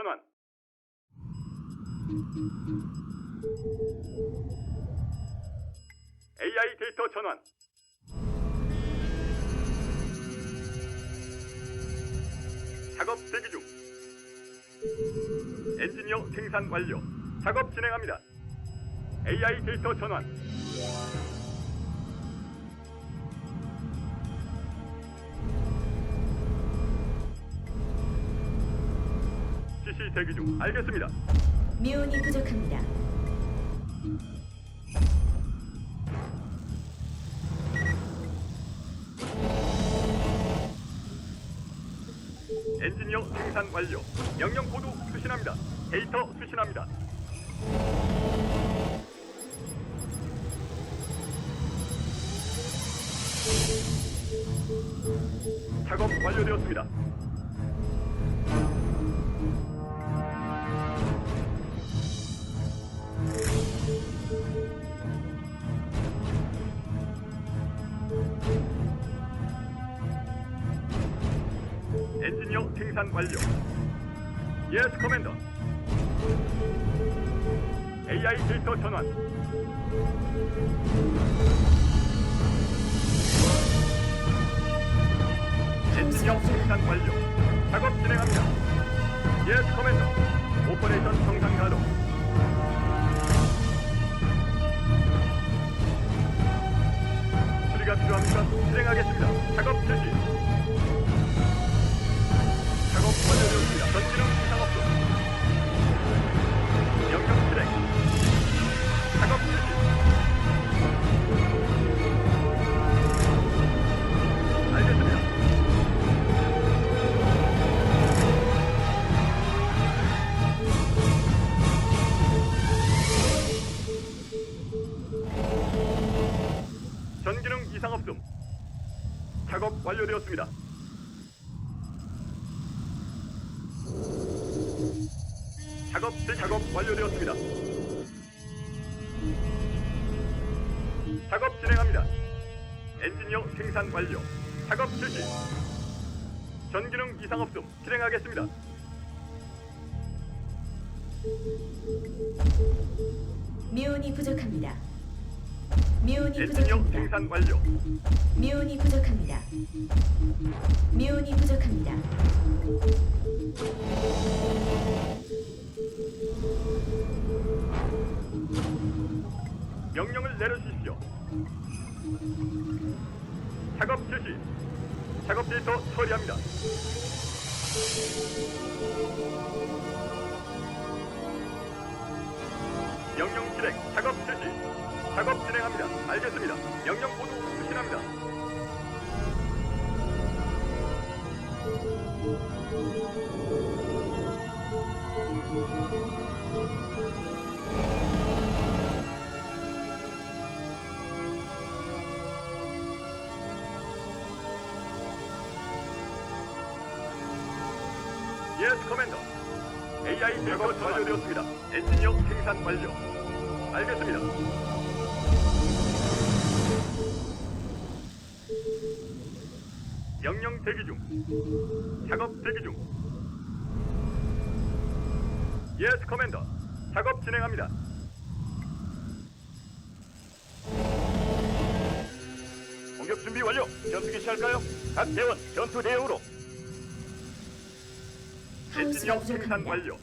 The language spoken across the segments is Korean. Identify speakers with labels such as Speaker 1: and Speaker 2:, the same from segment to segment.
Speaker 1: 전환. AI 데이터 전환. 작업 대기 중. 엔지니어 생산 완료. 작업 진행합니다. AI 데이터 전환. 지시 대기 중. 알겠습니다.
Speaker 2: 미온이 부족합니다.
Speaker 1: 엔지니어 생산 완료. 명령 코드 수신합니다. 데이터 수신합니다. 작업 완료되었습니다. 생산 완료. 예스 커맨더. AI 데이터 전환. 엔지니어 생산 완료. 작업 진행합니다. 예스 커맨더. 전기능 이상 없음. 작업 완료되었습니다. 작업 제 작업 완료되었습니다. 작업 진행합니다. 엔지니어 생산 완료. 작업 실시. 전기능 이상 없음. 실행하겠습니다.
Speaker 2: 미온이 부족합니다.
Speaker 1: 엔지니어
Speaker 2: 부족합니다.
Speaker 1: 생산 완료.
Speaker 2: 미온이 부족합니다. 미온이 부족합니다.
Speaker 1: 명령을 내려주십시오. 작업 실시. 작업 데이터 처리합니다. 예스 커맨더. AI 제거 완료되었습니다. 엔지니어 생산 완료. 알겠습니다. 명령 대기 중. 작업 대기 중. 예스 커맨더. 작업 진행합니다. 공격 준비 완료. 전투 개시할까요? 각 대원 전투 대응으로. 엔지니어 생산. 완료.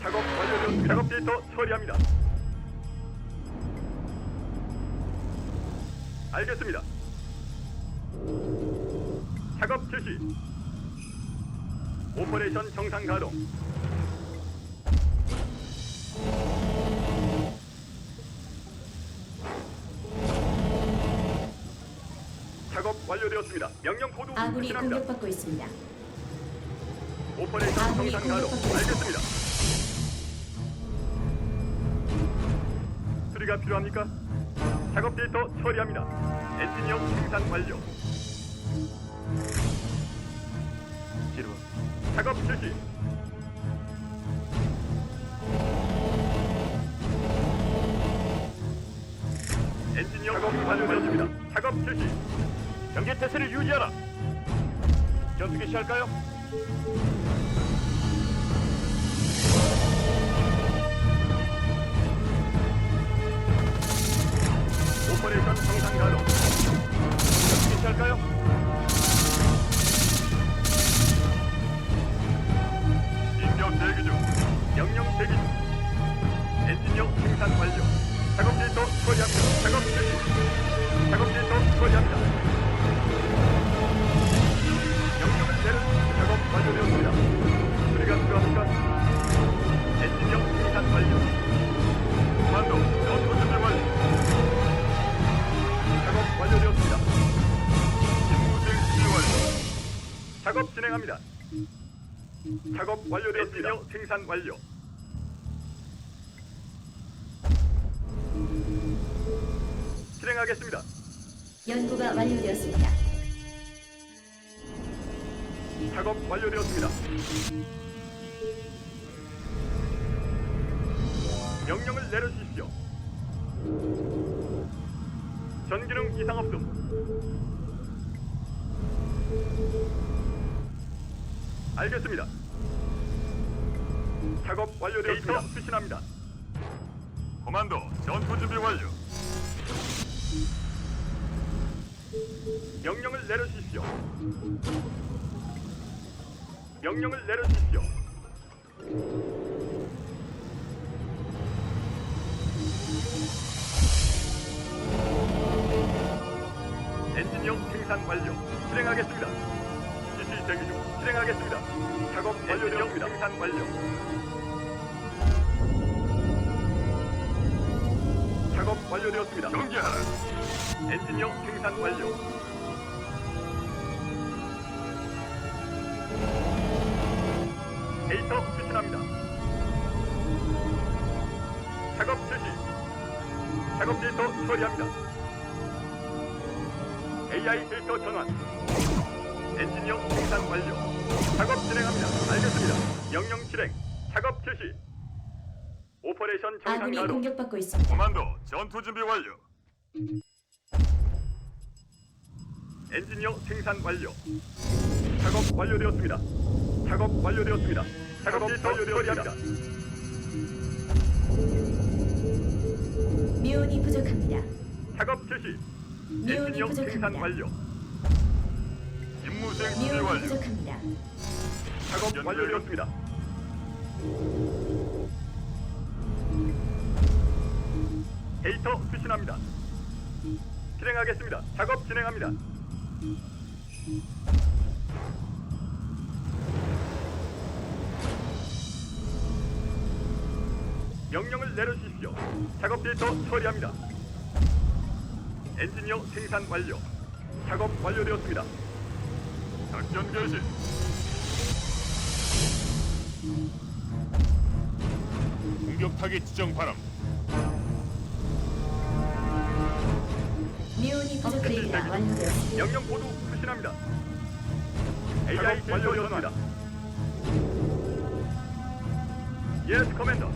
Speaker 1: 작업 완료되었습니다. 작업 데이터 처리합니다. 알겠습니다. 작업 실시. 오퍼레이션 정상 가동. 작업 완료되었습니다. 명령 코드
Speaker 2: 아군이
Speaker 1: 수신합니다.
Speaker 2: 공격받고 있습니다.
Speaker 1: 오퍼레이션
Speaker 2: 아군이
Speaker 1: 정상 가동.
Speaker 2: 공격받고
Speaker 1: 알겠습니다. 수리가 필요합니까? 작업 데이터 처리합니다. 엔지니어 생산 완료. 작업 실시. 엔지니어 작업 완료되었습니다. 작업 실시. 경계 태세를 유지하라. 전투기 시할까요? 오퍼레이션 정상 가동. 전투기 시할까요? 인력 대기 중. 명령 대기 중. 엔지니어 생산 완료. 작업 데이터 처리합니다. 작업 실시. 작업 데이터 처리합니다. 명령을 내려 작업 완료되었습니다. 수리가 필요합니까? 작업 완료되었습니다. 엔지니어 생산 완료. 실행하겠습니다.
Speaker 2: 연구가 완료되었습니다.
Speaker 1: 작업 완료되었습니다. 명령을 내려주십시오. 전기능 이상 없음. 알겠습니다. 작업 완료되었습니다. 수신합니다. 코만도 전투 준비 완료. 명령을 내려주십시오. 명령을 내려주십시오. 엔지니어 생산 완료. 실행하겠습니다. 지시 대기 중. 실행하겠습니다. 작업 완료되었습니다. 생산 완료. 작업 완료되었습니다. 경계하라. 엔지니어 생산 완료. 데이터 수신합니다. 작업 실시. 작업 데이터 처리합니다. AI 데이터 전환. 엔지니어 생산 완료. 작업 진행합니다. 알겠습니다. 명령 실행. 작업 실시. 오퍼레이션 정상
Speaker 2: 아군이
Speaker 1: 가동.
Speaker 2: 공격받고 있습니다.
Speaker 1: 코만도 전투 준비 완료. 엔지니어 생산 완료. 작업 완료되었습니다. 작업 완료되었습니다. 작업 데이터 처리합니다.
Speaker 2: 미온이 부족합니다.
Speaker 1: 작업 실시.
Speaker 2: 미온이
Speaker 1: 엔지니어 생산
Speaker 2: 부족합니다.
Speaker 1: 완료. 임무 수행 준비
Speaker 2: 미온이
Speaker 1: 완료.
Speaker 2: 부족합니다.
Speaker 1: 작업 완료되었습니다. 데이터 수신합니다. 실행하겠습니다. 작업 진행합니다. 명령을 내려주십시오. 작업 데이터 처리합니다. 엔지니어 생산 완료. 작업 완료되었습니다. 작전 개시.
Speaker 3: 공격 타겟 지정 바람.
Speaker 2: 미온이 부족합니다. 완료되었습니다.
Speaker 1: 명령 모두 수신합니다. AI 완료되었습니다. 예스 커맨더.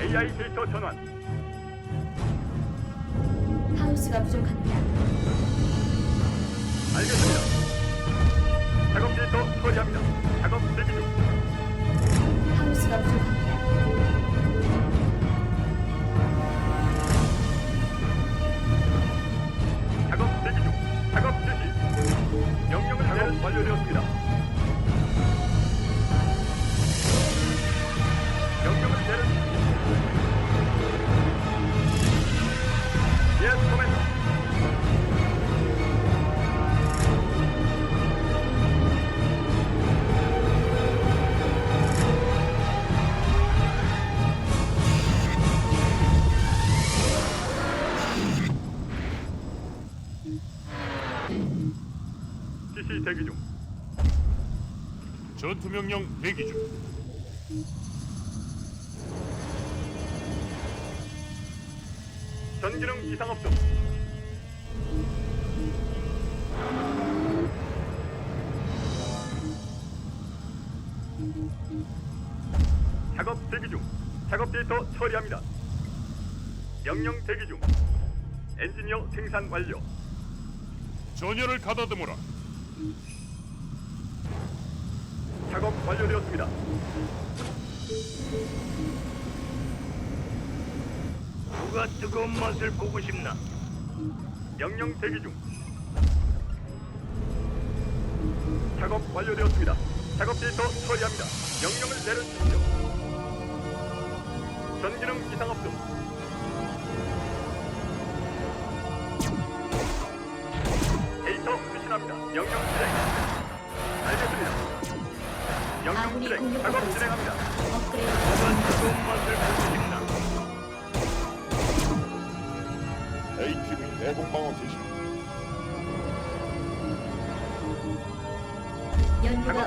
Speaker 1: AI 데이터 전환.
Speaker 2: 하우스가 부족합니다.
Speaker 1: 알겠습니다. 작업 데이터 처리합니다. 작업 대기 중.
Speaker 2: 하우스가 부족합니다.
Speaker 1: 작업 대기 중. 작업 실시. 명령을 작업 완료되었습니다.
Speaker 3: 전투 명령 대기 중.
Speaker 1: 전기능 이상 없음. 작업 대기 중. 작업 데이터 처리합니다. 명령 대기 중. 엔지니어 생산 완료.
Speaker 3: 전열을 가다듬어라.
Speaker 1: 작업 완료되었습니다.
Speaker 4: 누가 뜨거운 맛을 보고 싶나?
Speaker 1: 명령 대기 중. 작업 완료되었습니다. 작업 데이터 처리합니다. 명령을 내려주십시오. 전기능 없음. 데이터 수신합니다. 명령 중.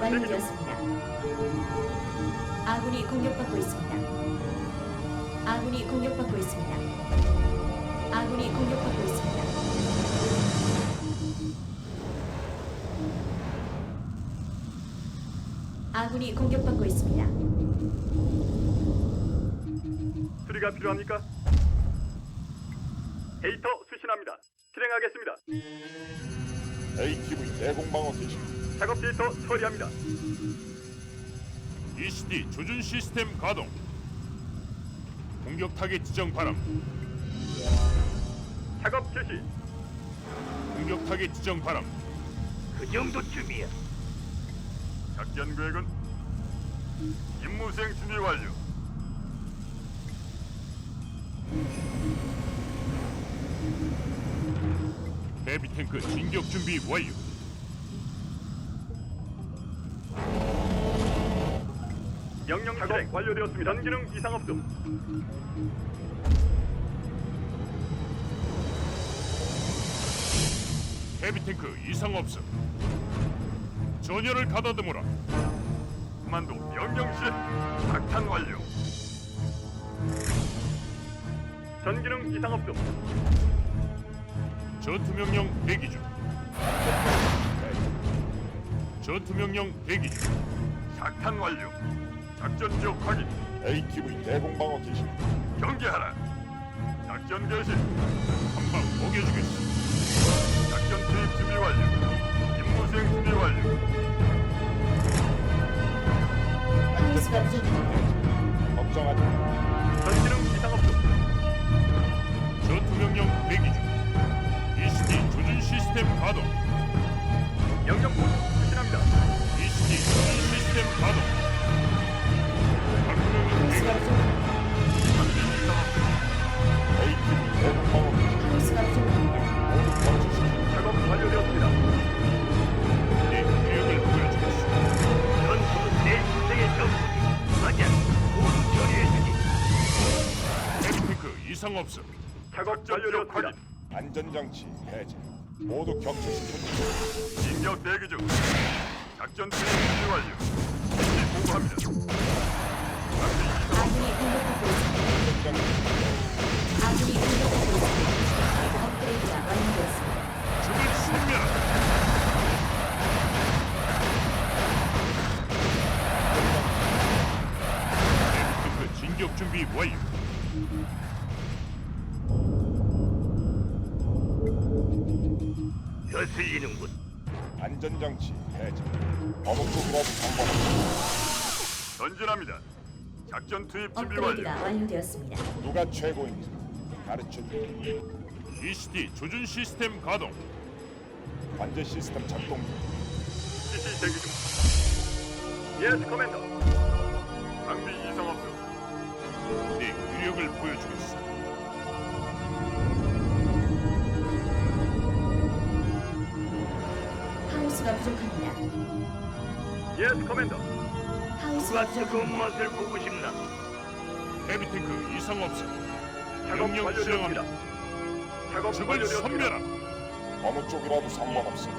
Speaker 2: 완료되었습니다. 아군이 공격받고 있습니다. 아군이 공격받고 있습니다. 아군이 공격받고 있습니다. 아군이 공격받고 있습니다.
Speaker 1: 수리가 필요합니까? 데이터 수신합니다. 실행하겠습니다.
Speaker 5: ATV 대공방어 개시
Speaker 1: 작업 데이터 처리합니다.
Speaker 3: ECD 조준 시스템 가동. 공격 타겟 지정 바람.
Speaker 1: 작업 개시.
Speaker 3: 공격 타겟 지정 바람.
Speaker 4: 그 정도쯤이야.
Speaker 1: 작전 계획은 임무 수행 준비 완료.
Speaker 3: 헤비 탱크 진격 준비 완료.
Speaker 1: 명령 작업 완료되었습니다. 전기능 이상 없음.
Speaker 3: 헤비 탱크 이상 없음. 전열을 가다듬어라.
Speaker 1: 만도 명령실 작탄 완료. 전기능 이상 없음.
Speaker 3: 전투 명령 대기 중. 전투 명령 대기 중.
Speaker 1: 작탄 완료. 작전 지역 확인.
Speaker 5: ATV 대공방어 개시
Speaker 1: 경계하라. 작전 개시.
Speaker 3: 한방 먹여주겠어.
Speaker 1: 작전 투입 준비 완료. 임무 수행 준비 완료.
Speaker 2: 하우스가 부족합니다.
Speaker 5: 걱정하지 마.
Speaker 1: 전기능 이상 없음.
Speaker 3: 전투 명령 대기 중. ECD 조준 시스템 가동.
Speaker 1: 명령 수신합니다.
Speaker 3: ECD 조준 시스템 가동. 전투 명령 대기
Speaker 2: 하우스가
Speaker 3: 중. 이상 없음.
Speaker 1: 작업 완료되었습니다.
Speaker 5: 안전장치 해제 모두 격추시켜
Speaker 1: 진격 대기 중. 작전 준비 완료. 지시 보고합니다. 장비 이상
Speaker 2: 아군이 공격받고 있습니다.
Speaker 5: 안전장치
Speaker 2: 아군이 공격받고 있습니다. 업그레이드가 완료되었습니다.
Speaker 3: 죽을 순멸. 헤비 탱크 진격 준비 완료.
Speaker 4: 거슬리는군.
Speaker 5: 안전장치 해제 어느 쪽이라도 상관없어
Speaker 1: 전진합니다. 작전 투입 준비
Speaker 2: 업그레이드가
Speaker 1: 완료.
Speaker 2: 완료되었습니다.
Speaker 5: 누가 최고인지 가르쳐줘
Speaker 3: ECD 조준 시스템 가동.
Speaker 5: 관제 시스템 작동 중.
Speaker 1: 지시 대기 중. 예스 커맨더. 장비 이상 없음.
Speaker 3: 내 위력을 보여주겠어.
Speaker 2: 하우스가 부족합니다.
Speaker 1: 예스 커맨더.
Speaker 2: 하우스가
Speaker 4: 누가
Speaker 2: 부족합니다.
Speaker 4: 맛을 보고 싶나?
Speaker 3: 헤비 탱크 이상 없음.
Speaker 1: 작업
Speaker 3: 명령
Speaker 1: 완료되었습니다.
Speaker 3: 수행합니다.
Speaker 1: 작업
Speaker 3: 적을
Speaker 1: 완료되었습니다.
Speaker 3: 섬멸하.
Speaker 5: 어느 쪽이라도 상관없어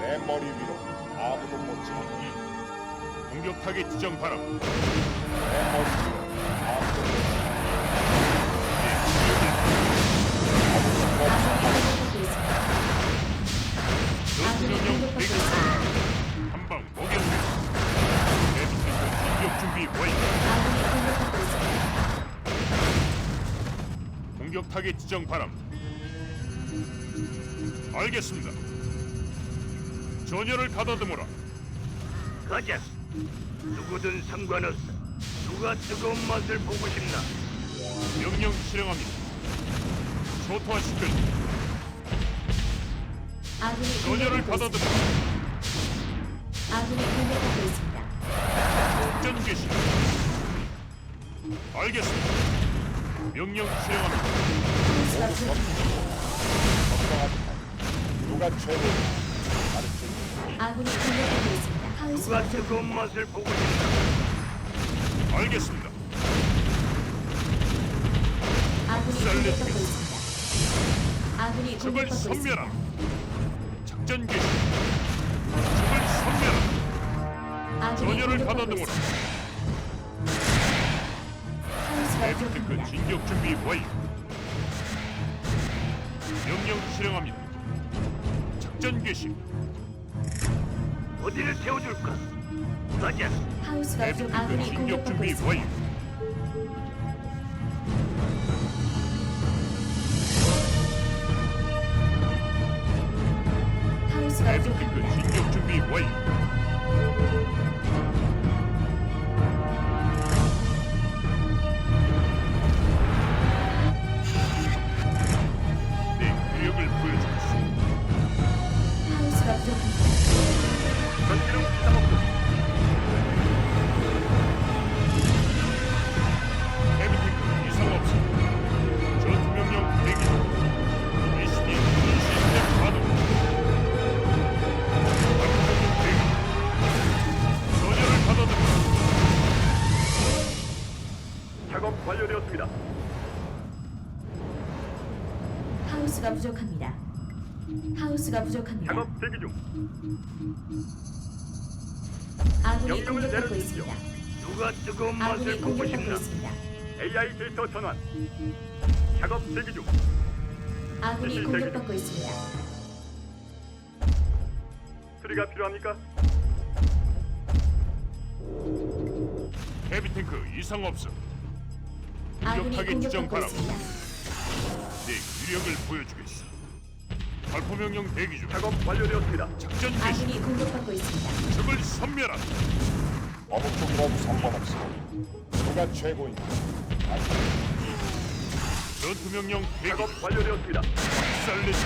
Speaker 5: 내 머리 위로 아무도 못 지나
Speaker 3: 공격 타겟 지정 바람.
Speaker 5: 내 머리 위로 아무도 못 지나
Speaker 2: 아군이 공격받고 있습니다. 아군이 공격받고
Speaker 3: 한방. 헤비 탱크 진격 준비 완료.
Speaker 2: 아군이 공격받고 있습니다.
Speaker 3: 공격 지정 바람. 알겠습니다. 전열을 가다듬어라.
Speaker 4: 가자. 누구든 상관없어. 누가 뜨거운 맛을 보고 싶나?
Speaker 3: 명령 실행합니다. 초토화시켜
Speaker 2: 아군이
Speaker 3: 전열을
Speaker 2: 공격받고 있습니다. 아군이 공격받고 있습니다.
Speaker 3: 작전 개시. 알겠습니다. 명령 실행합니다.
Speaker 2: 하우스가
Speaker 5: 모두
Speaker 2: 부족합니다.
Speaker 5: 걱정하지 마. 누가 가르쳐
Speaker 2: 아군이 공격받고 있습니다.
Speaker 4: 누가 뜨거운. 맛을 보고 싶나?
Speaker 3: 알겠습니다.
Speaker 2: 아군이. 공격받고 있습니다. 아군이 공격받고. 있습니다.
Speaker 3: 작전 개시. 적을 섬멸하.
Speaker 2: 아군이
Speaker 3: 전열을.
Speaker 2: 하우스가
Speaker 3: 에피테크
Speaker 2: 부족합니다.
Speaker 3: 진격 준비 완료. 명령 실행합니다. 작전 개시.
Speaker 4: 어디를 태워줄까? 가자.
Speaker 3: 에피테크
Speaker 2: 아군이
Speaker 3: 진격 준비. 완료.
Speaker 2: 하우스가
Speaker 3: 에피테크
Speaker 2: 부족합니다.
Speaker 3: 진격 준비 완료.
Speaker 2: 하우스가 부족합니다.
Speaker 1: 작업 대기 중.
Speaker 2: 아군이
Speaker 1: 명령을
Speaker 2: 공격받고
Speaker 1: 내려주십시오.
Speaker 2: 있습니다.
Speaker 4: 누가 뜨거운
Speaker 2: 아군이
Speaker 4: 맛을 보고
Speaker 2: 공격받고
Speaker 4: 싶나?
Speaker 2: 있습니다.
Speaker 1: AI 데이터 전환. 작업 대기 중.
Speaker 2: 아군이
Speaker 1: 대기.
Speaker 2: 공격받고 있습니다.
Speaker 1: 수리가 필요합니까?
Speaker 3: 헤비탱크 이상 없음.
Speaker 2: 아군이
Speaker 3: 공격하기 지정
Speaker 2: 공격받고
Speaker 3: 바람.
Speaker 2: 있습니다.
Speaker 3: 내 위력을 보여주겠어. 발포 명령 대기 중.
Speaker 1: 작업 완료되었습니다.
Speaker 3: 작전 개시.
Speaker 2: 아군이 공격받고 있습니다.
Speaker 3: 적을 섬멸한.
Speaker 5: 어느 쪽이라도 상관없어. 누가 최고인지 가르쳐
Speaker 3: 전투 명령 대기 중.
Speaker 1: 작업 완료되었습니다.
Speaker 3: 살리지.